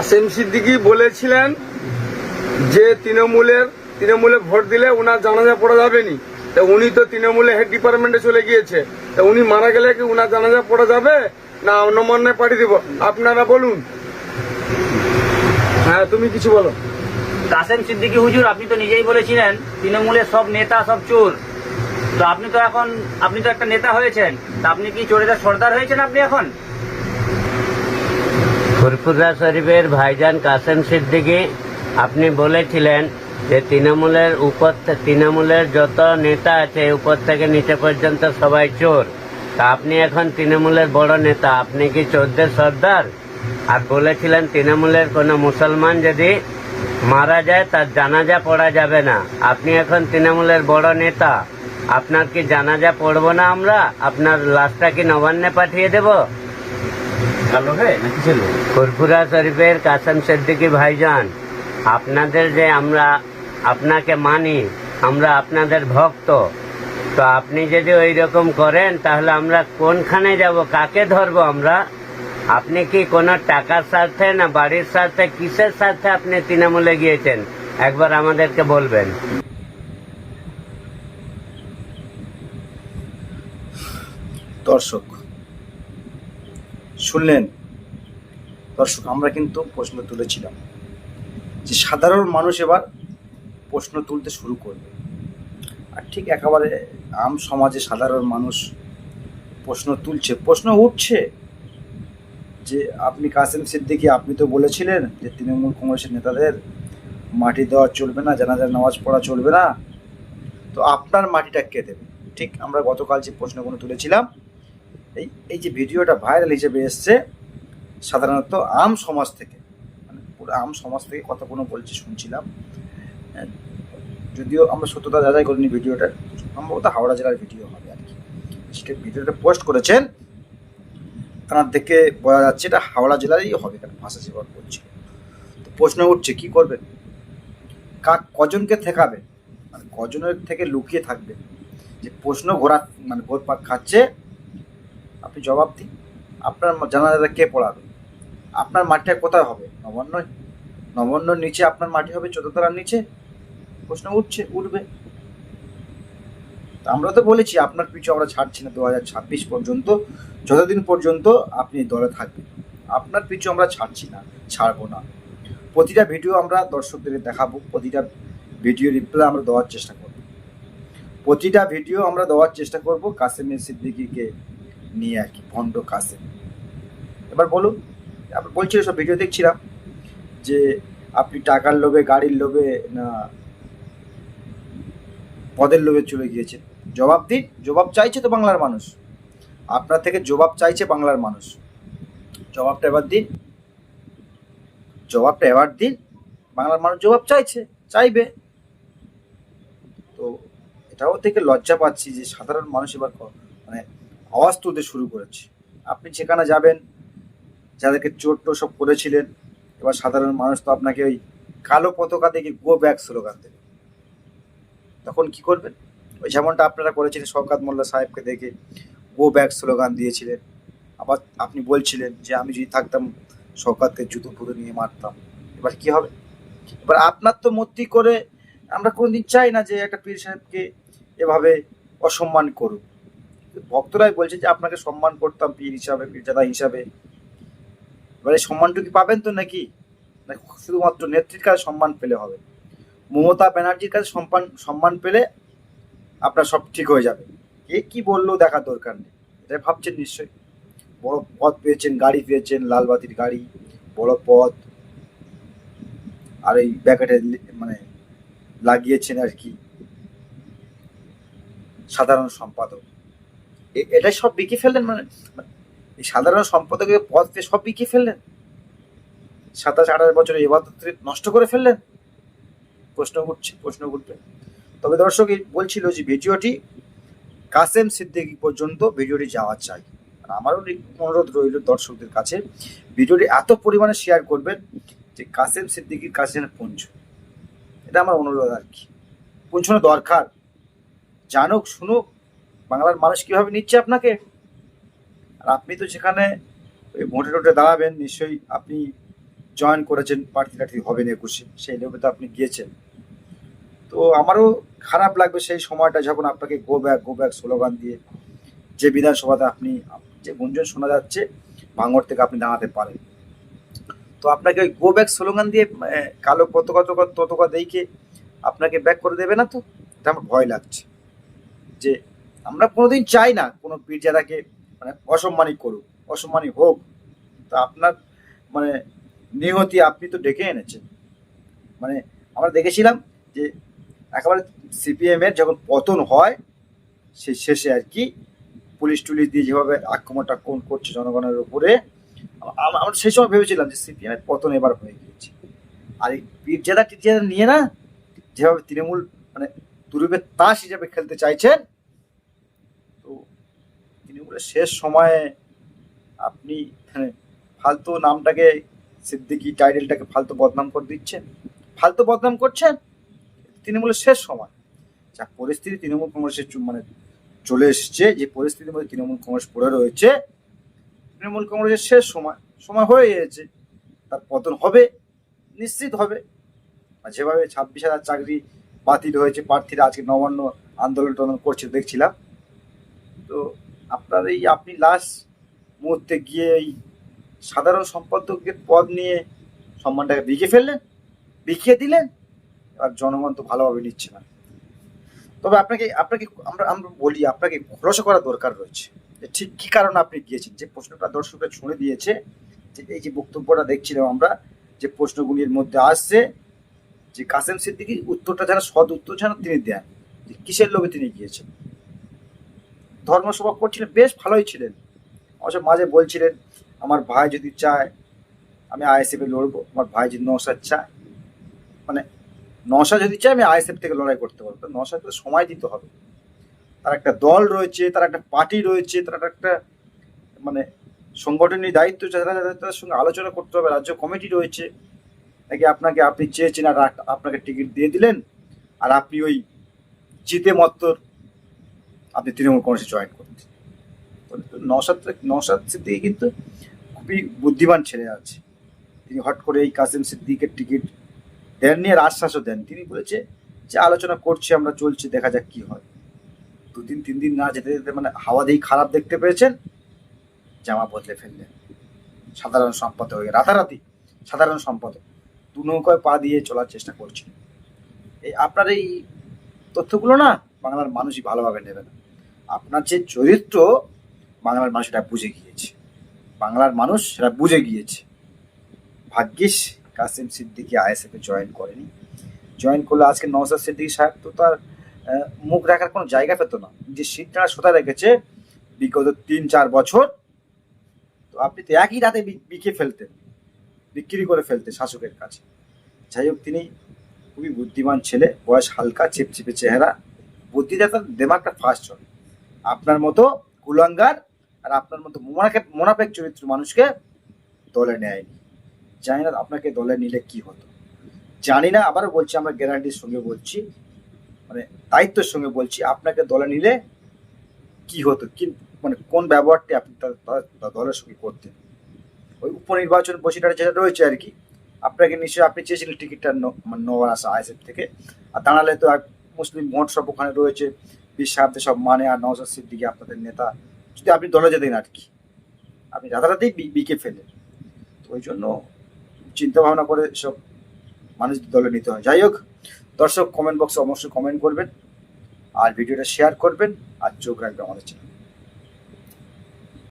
কাসেম সিদ্দিকি বলেছিলেন যে তৃণমূলের, তৃণমূলে ভোট দিলে ওনার জানাজা পড়া যাবে নি তা উনি তো তৃণমূলে হেড ডিপার্টমেন্টে চলে গিয়েছে। তা উনি মারা গেলে কি ওনার জানাজা পড়া যাবে? না, অন্যমান্যে পাঠিয়ে দিব। আপনারা বলুন। হ্যাঁ তুমি কিছু বলো। কাসেম সিদ্দিকি হুজুর, আপনি তো নিজেই বলেছিলেন, তৃণমূলের সব নেতা সব চোর। তো আপনি তো এখন, আপনি তো একটা নেতা হয়েছেন। তা আপনি কি চোরেদের সর্দার হয়েছেন আপনি এখন? ফুরফুরা শরীফের ভাইজান কাসেম সিদ্দিকী, আপনি বলেছিলেন যে তৃণমূলের উপর তৃণমূলের যত নেতা আছে উপর থেকে নিচে পর্যন্ত সবাই চোর। তা আপনি এখন তৃণমূলের বড় নেতা, আপনি কি চোরদের সর্দার? আর বলেছিলেন তৃণমূলের কোনো মুসলমান যদি মারা যায়, তার জানাজা পড়া যাবে না। আপনি এখন তৃণমূলের বড় নেতা, আপনার কি জানাজা পড়ব না আমরা? আপনার লাশটা কি নবান্নে পাঠিয়ে দেবো? ফুরফুরা শরীফের কাসেম সিদ্দিকী ভাইজান আপনাদের যে আমরা আপনাকে মানি আমরা আপনাদের ভক্ত তো আপনি যদি ওই রকম করেন তাহলে আমরা কোনখানে যাব কাকে ধরবো আমরা? আপনি কি কোনো টাকার স্বার্থে না বাড়ির স্বার্থে কিসের স্বার্থে আপনি তৃণমূলে গিয়েছেন? একবার আমাদেরকে বলবেন। দর্শক শুনলেন? দর্শক, আমরা কিন্তু প্রশ্ন তুলেছিলাম যে সাধারণ মানুষ এবার প্রশ্ন তুলতে শুরু করবে। আর ঠিক একেবারে আম সমাজে সাধারণ মানুষ প্রশ্ন তুলছে, প্রশ্ন উঠছে যে আপনি কাসেম সিদ্দিকি, আপনি তো বলেছিলেন যে তৃণমূল কংগ্রেসের নেতাদের মাটি দেওয়া চলবে না, জানাজার নামাজ পড়া চলবে না। তো আপনার মাটিটা কে দেবে? ঠিক আমরা গতকাল যে প্রশ্নগুলো তুলেছিলাম এই এই যে ভিডিওটা ভাইরাল হিসেবে এসছে সাধারণত আম সমাজ থেকে মানে পুরো আম সমাজ থেকে কথা কোনো বলছি শুনছিলাম। হ্যাঁ, যদিও আমরা সত্যতা যাচাই করিনি ভিডিওটা সম্ভবত হাওড়া জেলার ভিডিও হবে আর কি। সেটা ভিডিওটা পোস্ট করেছেন তার থেকে বলা যাচ্ছে এটা হাওড়া জেলারই হবে কারণ ভাষা সেবা করছে। তো প্রশ্ন উঠছে কী করবেন কাক কজনকে ঠেকাবেন মানে কজনের থেকে লুকিয়ে থাকবে? যে প্রশ্ন ঘোরা মানে ঘোর পাক খাচ্ছে আপনি জবাব দিন। আপনার জানাজাটা কে পড়াবে? আপনার মাটিটা কোথায় হবে? নবান্ন নবান্নর নিচে আপনার মাটি হবে চোদ্দতলার নিচে। প্রশ্ন উঠছে, উঠবে। আমরা তো বলেছি, আপনার পিছু আমরা ছাড়ছি না দু হাজার ছাব্বিশ পর্যন্ত। যতদিন পর্যন্ত আপনি দলে থাকবেন। আপনার পিছু আমরা ছাড়ছি না, ছাড়বো না। প্রতিটা ভিডিও আমরা দর্শকদের দেখাবো, প্রতিটা ভিডিও রিপ্লাই আমরা দেওয়ার চেষ্টা করব। প্রতিটা ভিডিও আমরা দেওয়ার চেষ্টা করব কাসেমের সিদ্দিকিকে নিয়ে আর কি, ভণ্ড কাসেম এবার বলুন বলছিল সব ভিডিও দেখছিলাম যে আপনি টাকার লোভে, গাড়ির লোভে না পদের লোভে চলে গিয়েছেন। জবাব দিন, জবাব চাইছে তো বাংলার মানুষ। আপনার থেকে জবাব চাইছে বাংলার মানুষ। জবাবটা এবার দিন। জবাবটা এবার দিন। বাংলার মানুষ জবাব চাইছে, চাইবে। তো এটাও থেকে লজ্জা পাচ্ছি যে সাধারণ মানুষ এবার মানে আওয়াজ তুলতে শুরু করেছে। আপনি যেখানে যাবেন, যাদেরকে চোট সব করেছিলেন, এবার সাধারণ মানুষ তো আপনাকে ওই কালো পতাকা দেখে গো ব্যাক স্লোগান দেবে। তখন কি করবেন? ওই যেমনটা আপনারা করেছিলেন, শওকাত মোল্লা সাহেবকে দেখে গো ব্যাক স্লোগান দিয়েছিলেন। আবার আপনি বলছিলেন যে, আমি যদি থাকতাম, শওকাতকে জুতো ফুতো নিয়ে মারতাম। এবার কি হবে? এবার আপনার তো মূর্তি করে আমরা কোনোদিন চাই না যে একটা পীর সাহেবকে এভাবে অসম্মান করুক। ভক্তরাই বলছে যে আপনাকে সম্মান করতাম পীর হিসাবে, পীরজাদা হিসাবে। এবার সম্মানটুকু পাবেন তো নাকি? শুধুমাত্র নেত্রীর কাছে সম্মান পেলে হবে। মমতা ব্যানার্জির কাছে সম্মান সম্মান পেলে আপনার সব ঠিক হয়ে যাবে। কে কি বলল দেখার দরকার নেই। এটাই ভাবছেন নিশ্চয়ই। বড় পথ পেয়েছেন, গাড়ি পেয়েছেন, লালবাতির গাড়ি, বড় পথ আর এই ব্যাকেটে মানে লাগিয়েছেন আর কি সাধারণ সম্পাদক। এ- এটাই সব বিকে ফেললেন মানে? সাধারণ সম্পাদকের পদ পেয়ে সব বিকে ফেললেন? সাতাশ, আঠাশ বছরে এবার নষ্ট করে ফেললেন? প্রশ্ন উঠছে, প্রশ্ন উঠবে। তবে দর্শক বলছিল যে ভিডিওটি কাসেম সিদ্দিকি পর্যন্ত ভিডিওটি যাওয়া চাই। আমারও অনুরোধ রইল দর্শকদের কাছে, ভিডিওটি এত পরিমাণে শেয়ার করবেন যে কাসেম সিদ্দিকির কাছে যেন পৌঁছয় এটা আমার অনুরোধ আর কি। পৌঁছানো দরকার। জানুক, শুনুক বাংলার মানুষ কীভাবে নিচ্ছে আপনাকে? আর আপনি তো সেখানে ওই ভোটে টোটে দাঁড়াবেন, নিশ্চয়ই আপনি জয়েন করেছেন, প্রার্থী টার্থী হবেন একুশে, সেই লোভে তো আপনি গিয়েছেন। তো আমারও খারাপ লাগবে সেই সময়টা যখন আপনাকে go back go back slogan দিয়ে যে বিধানসভাতে আপনি, যে গুঞ্জন শোনা যাচ্ছে ভাঙর থেকে আপনি দাঁড়াতে পারেন। তো আপনাকে ওই গো ব্যাক স্লোগান দিয়ে কালো পতাকা ততকা ততকা দেখে আপনাকে ব্যাক করে দেবে না তো? এটা আমার ভয় লাগছে। যে আমরা কোনোদিন চাই না কোনো পীরজাদাকে মানে অসম্মানিত করুক অসম্মানী হোক। তা আপনার মানে নিহতি আপনি তো ডেকে এনেছেন। মানে আমরা দেখেছিলাম যে একেবারে সিপিএম এর যখন পতন হয় সেই শেষে আর কি পুলিশ টুলিশ দিয়ে যেভাবে আক্রমণ টাক্রমণ করছে জনগণের উপরে আমরা সেই সময় ভেবেছিলাম যে সিপিএম এর পতন এবার হয়ে গিয়েছে। আর এই পীরজাদা টিরজাদা নিয়ে না, যেভাবে তৃণমূল মানে তুরুপের তাস হিসাবে খেলতে চাইছেন তৃণমূলের শেষ সময়ে আপনি ফালতু নামটাকে, সিদ্দিকি টাইটেলটাকে ফালতু বদনাম করে দিচ্ছেন। ফালতু বদনাম করছেন তিনি তৃণমূলের শেষ সময়। যা পরিস্থিতি তৃণমূল কংগ্রেসের মানে চলে এসছে, যে পরিস্থিতির মধ্যে তৃণমূল কংগ্রেস পড়ে রয়েছে, তৃণমূল কংগ্রেসের শেষ সময় সময় হয়ে গিয়েছে। তার পতন হবে, নিশ্চিত হবে। আর যেভাবে ছাব্বিশ হাজার চাকরি বাতিল হয়েছে, প্রার্থীরা আজকে নবান্ন আন্দোলন টান্দোলন করছে, দেখছিলাম। তো আপনার এই আপনি লাস্ট মুহূর্তে গিয়ে এই সাধারণ সম্পাদকের পদ নিয়ে সম্মানটাকে বিকে ফেললেন, বিকিয়ে দিলেন আর জনগণ তো ভালোভাবে নিচ্ছে না। তবে আপনাকে আপনাকে আমরা আমরা বলি, আপনাকে খোলসা করা দরকার রয়েছে যে ঠিক কী কারণে আপনি গিয়েছেন, যে প্রশ্নটা দর্শকরা শুনে দিয়েছে, যে এই যে বক্তব্যটা দেখছিলাম আমরা, যে প্রশ্নগুলির মধ্যে আসছে, যে কাসেম সিদ্দিকি উত্তরটা যেন সদ উত্তর যেন তিনি দেন, যে কিসের লোভে তিনি গিয়েছেন। ধর্মসভা করছিলেন, বেশ ভালোই ছিলেন। অবশ্য মাঝে বলছিলেন, আমার ভাই যদি চায়, আমি আইএসএফে লড়বো। আমার ভাই যদি নৌসাদ চায়। মানে নশা যদি চায়, আমি আইএসএফ থেকে লড়াই করতে পারব। নশাকে সময় দিতে হবে। তার একটা দল রয়েছে, তার একটা পার্টি রয়েছে, তার একটা মানে সংগঠনের দায়িত্ব যারা তাদের সঙ্গে আলোচনা করতে হবে। রাজ্য কমিটি রয়েছে। নাকি আপনাকে, আপনি চেয়েছেন আর আপনাকে টিকিট দিয়ে দিলেন? আর আপনি ওই জিতে মত্তর আপনি তৃণমূল কংগ্রেসে জয়েন করতে নসাদ নসাদ সিদ্দিকি কিন্তু খুবই বুদ্ধিমান ছেলে আছে। তিনি হট করে এই কাসিম সিদ্দিকের টিকিট দেননি, আর আশ্বাসও দেন তিনি বলেছে যে, আলোচনা করছি, আমরা চলছি, দেখা যাক কি হয়। দুদিন, তিন দিন না যেতে যেতে মানে হাওয়া দিয়েই খারাপ দেখতে পেয়েছেন, জামা বদলে ফেললেন। সাধারণ সম্পাদক হয়ে, রাতারাতি সাধারণ সম্পাদক, দু নৌকায় পা দিয়ে চলার চেষ্টা করছেন। এই আপনার এই তথ্যগুলো না বাংলার মানুষই ভালোভাবে নেবে না। আপনার যে চরিত্র বাংলার মানুষ এটা বুঝে গিয়েছে। বাংলার মানুষ সেটা বুঝে গিয়েছে। ভাগ্যিস কাসিম সিদ্দিকি আইএসএফে জয়েন করেনি। জয়েন করলে আজকে নওসাদ সিদ্দিকি সাহেব। তো তার মুখ রাখার কোনো জায়গা পেত না। যে সিটটা সোজা রেখেছে, বিগত তিন চার বছর। তো আপনি তো একই রাতে বিকে ফেলতেন। বিক্রি করে ফেলতেন শাসকের কাছে। যাই হোক, তিনি খুবই বুদ্ধিমান ছেলে। বয়স হালকা, চিপচিপে চেহারা। বুদ্ধিটা তার দেমাগটা ফার্স্ট চলে। আপনার মতো কুলাঙ্গার আর আপনার মতো মোনাফেক চরিত্র মানুষকে দলে নেয়নি। জানি না আপনাকে দলে নিলে কি হতো। জানি না, আবারও বলছি, আমরা গ্যারান্টির সঙ্গে বলছি মানে দায়িত্বের সঙ্গে বলছি, আপনাকে দলে নিলে কি হতো? কি মানে কোন ব্যবহারটি আপনি দলের সঙ্গে করতেন? ওই উপনির্বাচন বসিটার যেটা রয়েছে আর কি, আপনাকে নিশ্চয়ই আপনি চেয়েছিলেন টিকিটটা মানে নেওয়ার আসা আইএসএফ থেকে। আর দাঁড়ালে তো এক মুসলিম ভোট সব ওখানে রয়েছে। বিশ্বাব্দে সব মানে আর নজর সিদ্দিকি আপনাদের নেতা, যদি আপনি দলে যেতেন আর কি। আপনি রাতারাতি বিকে ফেলেন তো ওই জন্য চিন্তা ভাবনা করে সব মানুষ দলে নিতে হয়। যাই হোক, দর্শক কমেন্ট বক্সে অবশ্যই কমেন্ট করবেন, আর ভিডিওটা শেয়ার করবেন, আর চোখ রাখবেন আমাদের চ্যানেল